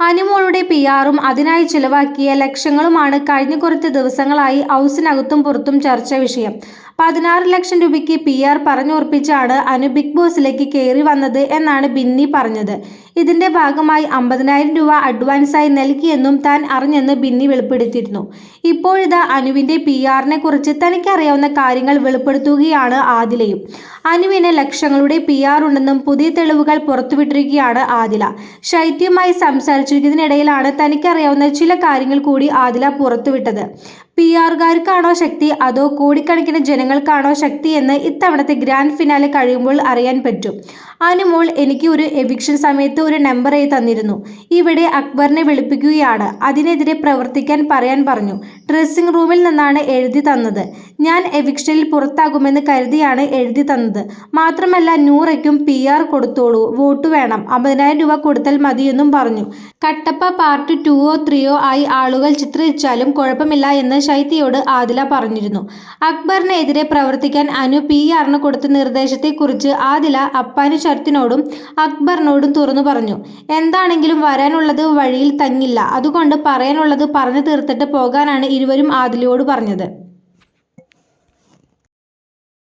അനുമോളുടെ പി ആറും അതിനായി ചിലവാക്കിയ ലക്ഷങ്ങളുമാണ് കഴിഞ്ഞ കുറച്ച് ദിവസങ്ങളായി ഹൗസിനകത്തും പുറത്തും ചർച്ചാ വിഷയം. പതിനാറ് ലക്ഷം രൂപയ്ക്ക് പി ആർ പറഞ്ഞുറപ്പിച്ചാണ് അനു ബിഗ് ബോസിലേക്ക് കയറി വന്നത് എന്നാണ് ബിന്നി പറഞ്ഞത്. ഇതിന്റെ ഭാഗമായി അമ്പതിനായിരം രൂപ അഡ്വാൻസായി നൽകിയെന്നും താൻ അറിഞ്ഞെന്ന് ബിന്നി വെളിപ്പെടുത്തിയിരുന്നു. ഇപ്പോഴിതാ അനുവിന്റെ പി ആറിനെ കുറിച്ച് തനിക്കറിയാവുന്ന കാര്യങ്ങൾ വെളിപ്പെടുത്തുകയാണ് ആദിലയും. അനുവിന് ലക്ഷങ്ങളുടെ പി ആർ ഉണ്ടെന്നും പുതിയ തെളിവുകൾ പുറത്തുവിട്ടിരിക്കുകയാണ് ആദില. ശൈത്യമായി സംസാരിച്ചിരിക്കുന്നതിനിടയിലാണ് തനിക്കറിയാവുന്ന ചില കാര്യങ്ങൾ കൂടി ആദില പുറത്തുവിട്ടത്. പി ആർകാർക്കാണോ ശക്തി? അതോ കോടിക്കണക്കിന് ജനങ്ങൾക്കാണോ ശക്തി എന്ന് ഇത്തവണത്തെ ഗ്രാൻഡ് ഫിനാലെ കഴിയുമ്പോൾ അറിയാൻ പറ്റും. അനുമോൾ എനിക്ക് ഒരു എവിക്ഷൻ സമയത്ത് ഒരു എഴുതി തന്നിരുന്നു. ഇവിടെ അക്ബറിനെ വിളിപ്പിക്കുകയാണ്. അതിനെതിരെ പ്രവർത്തിക്കാൻ പറയാൻ പറഞ്ഞു. ഡ്രസ്സിംഗ് റൂമിൽ നിന്നാണ് എഴുതി തന്നത്. ഞാൻ എവിക്ഷനിൽ പുറത്താകുമെന്ന് കരുതിയാണ് എഴുതി തന്നത്. മാത്രമല്ല നൂറയ്ക്കും പി ആർ കൊടുത്തോളൂ. വോട്ട് വേണം. അമ്പതിനായിരം രൂപ കൊടുത്താൽ മതിയെന്നും പറഞ്ഞു. കട്ടപ്പ പാർട്ട് ടുവോ ത്രീയോ ആയി ആളുകൾ ചിത്രിച്ചാലും കുഴപ്പമില്ല എന്ന് ശൈത്യയോട് ആദില പറഞ്ഞിരുന്നു. അക്ബറിനെതിരെ പ്രവർത്തിക്കാൻ അനു പി ആറിന് കൊടുത്ത നിർദ്ദേശത്തെക്കുറിച്ച് ആദില അപ്പാനു ശരത്തിനോടും അക്ബറിനോടും തുറന്നു പറഞ്ഞു. എന്താണെങ്കിലും വരാനുള്ളത് വഴിയിൽ തങ്ങില്ല. അതുകൊണ്ട് പറയാനുള്ളത് പറഞ്ഞു തീർത്തിട്ട് പോകാനാണ് ഇരുവരും ആദിലയോട് പറഞ്ഞത്.